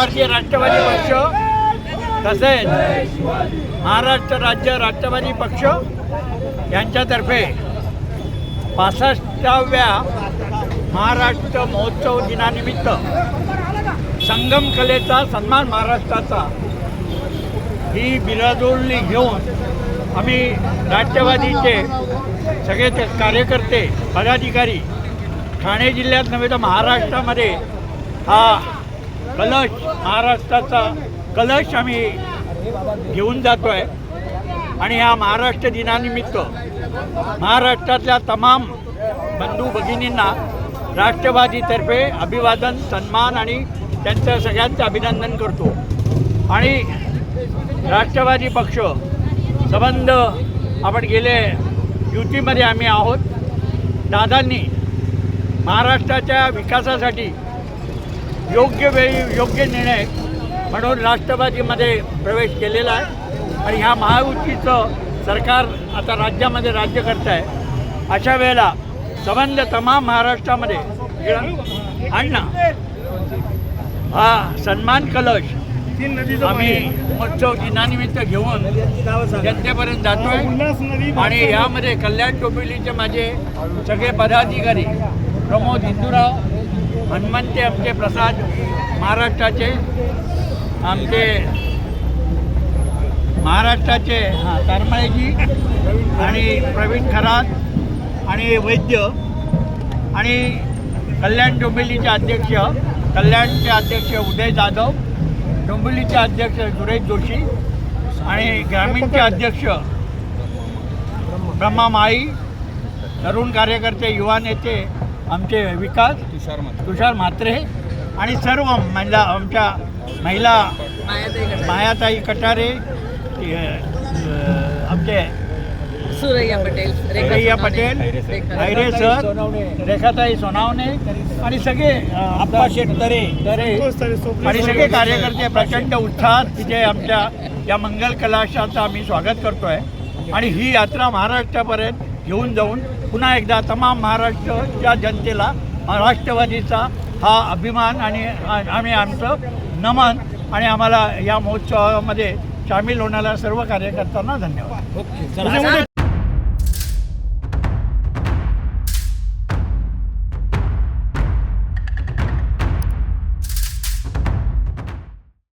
भारतीय राष्ट्रवादी पक्ष तसेच महाराष्ट्र राज्य राष्ट्रवादी पक्ष यांच्यातर्फे पासष्टाव्या महाराष्ट्र महोत्सव दिनानिमित्त संगम कलेचा सन्मान महाराष्ट्राचा ही बिराजोळणी घेऊन आम्ही राष्ट्रवादीचे सगळे कार्यकर्ते पदाधिकारी ठाणे जिल्ह्यात नव्हे तर महाराष्ट्रामध्ये हा कलश महाराष्ट्राचा कलश आम्ही घेऊन जातो आहे आणि ह्या महाराष्ट्र दिनानिमित्त महाराष्ट्रातल्या तमाम बंधू भगिनींना राष्ट्रवादीतर्फे अभिवादन सन्मान आणि त्यांचं सगळ्यांचं अभिनंदन करतो. आणि राष्ट्रवादी पक्ष संबंध आपण गेले युतीमध्ये आम्ही आहोत. दादांनी महाराष्ट्राच्या विकासासाठी योग्य वेळी योग्य निर्णय म्हणून राष्ट्रवादीमध्ये प्रवेश केलेला आहे. आणि ह्या महायुतीचं सरकार आता राज्यामध्ये राज्य करत आहे अशा वेळेला संबंध तमाम महाराष्ट्रामध्ये ना हा सन्मान कलश आम्ही महोत्सव दिनानिमित्त घेऊन जनतेपर्यंत जातोय. आणि यामध्ये कल्याण टोपिलीचे माझे सगळे पदाधिकारी प्रमोद हिंदूराव हनुमंते आमचे प्रसाद महाराष्ट्राचे आमचे महाराष्ट्राचे हां तारमाळेजी आणि प्रवीण खरात आणि वैद्य आणि कल्याण डोंबिवलीचे अध्यक्ष कल्याणचे अध्यक्ष उदय जाधव डोंबिवलीचे अध्यक्ष सुरेश जोशी आणि ग्रामीणचे अध्यक्ष ब्रह्मा माळी तरुण कार्यकर्ते युवा नेते आमचे विकास तुषार मात्र तुषार म्हात्रे आणि सर्व महिला आमच्या महिला मायाताई कटारे आमचे सुरैया पटेल रेखा रैया सोनवणे, पटेल हैरे सर रेखाताई सोनावणे आणि सगळे अप्पा शेटतरे तरे. आणि सगळे कार्यकर्ते प्रचंड उत्साहात तिथे आमच्या या मंगल कलाशाचं आम्ही स्वागत करतो आहे आणि ही यात्रा महाराष्ट्रापर्यंत घेऊन जाऊन पुन्हा एकदा तमाम महाराष्ट्राच्या जनतेला राष्ट्रवादीचा हा अभिमान आणि आम्ही आमचं नमन आणि आम्हाला या महोत्सवामध्ये सामील होणाऱ्या सर्व कार्यकर्त्यांना धन्यवाद. ओके